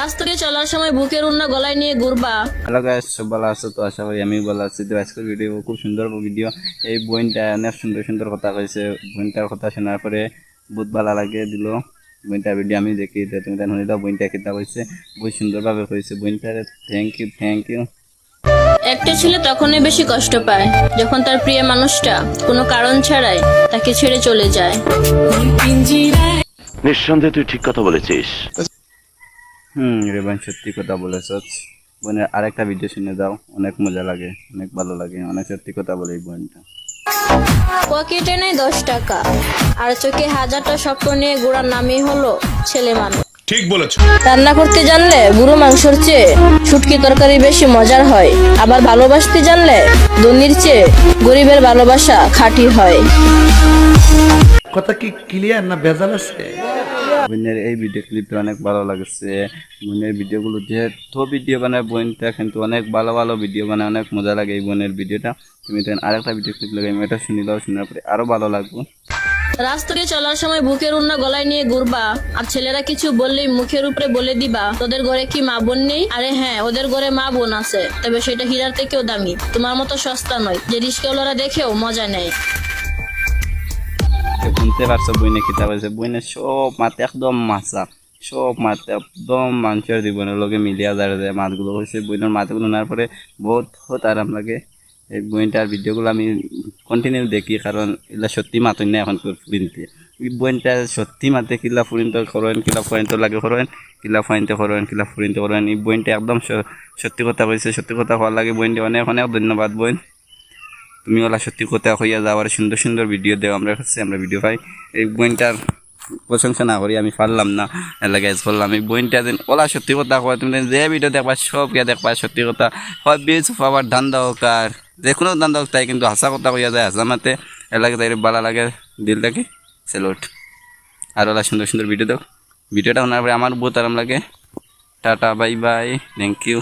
রাস্তা দিয়ে চলার সময় বুকের উন্না গলায় নিয়ে ঘুরবা। হ্যালো গাইস সব ভালো আছো? তো আশা করি আমি ভালো আছি। তো আজকের ভিডিও খুব সুন্দর ভিডিও এই বইনটা অনেক সুন্দর সুন্দর কথা কইছে। বইনটার কথা শোনার পরে বহুত ভালো লাগে দিল। বইনটার ভিডিও আমি দেখি তুমি তাই শুনিলাম বইনটা কিতা কইছে। বহুত সুন্দরভাবে কইছে বইনটার থ্যাংক ইউ থ্যাংক ইউ একটা ছেলে তখনই বেশি কষ্ট পায় যখন তার প্রিয় মানুষটা কোনো কারণ ছাড়াই তাকে ছেড়ে চলে যায়। নিঃসন্দেহে তুই ঠিক কথা বলেছিস। হুম রেবান সত্যি কথা বলেছ। বোনের আরেকটা ভিডিও শুনে দাও অনেক মজা লাগে অনেক ভালো লাগে অনেক সত্যি কথা বলে এই বোনটা। পকেটে নেই দশ টাকা আর চোখে হাজারটা স্বপ্ন নিয়ে ঘোরার নামই হলো ছেলে মানুষ। ঠিক বলেছ। রান্না করতে জানলে বুড়ো মাংসর চেয়ে শুটকি তরকারি বেশি মজার হয়। আবার ভালোবাসতে জানলে ধনির চেয়ে গরিবের ভালোবাসা খাঁটি হয়। কথা কি ক্লিয়ার না ভেজাল আছে? বোনের এই ভিডিও ক্লিপটা অনেক ভালো লাগছে। বোনের ভিডিওগুলো যেহেতু ভিডিও বানায় বোনটা কিন্তু অনেক ভালো ভালো ভিডিও বানায় অনেক মজা লাগে এই বোনের ভিডিওটা তুমি তেন আরেকটা ভিডিও ক্লিপ লাগাই এটা শুনি দাও শোনার পরে আরও ভালো লাগবে। রাস্তা দিয়ে চলার সময় বুকের উন্না গলায় নিয়ে ঘুরবা আর ছেলেরা কিছু বললেই মুখের উপরে বলে দিবা তোদের ঘরে কি মা বোন নেই? আরে হ্যাঁ ওদের ঘরে মা বোন আছে তবে সেটা হীরার থেকেও দামি তোমার মতো সস্তা নয় যে রিস্কাওয়ালারা দেখেও মজা নেয়। তো শুনতে পারছ বইনে কিতা কইছে বইনে সব মাতে একদম মাছা সব মাতে একদম মানুষের জীবনের লগে মিলিয়া যায় যায় মাতগুলো হয়েছে বইনের মাতগুলো নেওয়ার পরে বহুত আরাম লাগে এই বইনটার ভিডিওগুলো আমি কন্টিনিউ দেখি কারণ এগুলা সত্যি মাতই না এখন ফুরিনতে এই বইনটা সত্যি মাতে কিলা ফুরিনতে করেন কিলা ফুরিনতে লাগে করেন কিলা ফুরিনতে করেন কিলা ফুরিনতে করেন এই বইনটা একদম সত্যি কথা কইছে সত্যি কথা হওয়ার লাগে বইনটা অনেক অনেক ধন্যবাদ বইন তুমি ওলা সত্যি কথা হইয়া যাওয়ার সুন্দর সুন্দর ভিডিও দেও, আমরা কাছে আমরা ভিডিও পাই। এই বইনটার প্রশংসা না করি, আমি পারলাম না। এলাকা করলাম এই বইনটা যেন ওলা সত্যি কথা কয়, তুমি যে ভিডিও দেখবা, সব গিয়া দেখবা, সত্যি কথা। হয় বীজ পাবার ধান্দা হোক আর যে কোনো ধান্দা হোক তাই, কিন্তু হাসা কথা কইয়া যায়, হাসা মাতে। এলাকা তাই ভালো লাগে দিলটাকে সেলোট আর ওলা সুন্দর সুন্দর ভিডিও দেখ ভিডিওটা পরে আমার বহুত আরাম লাগে। Tata bye bye thank you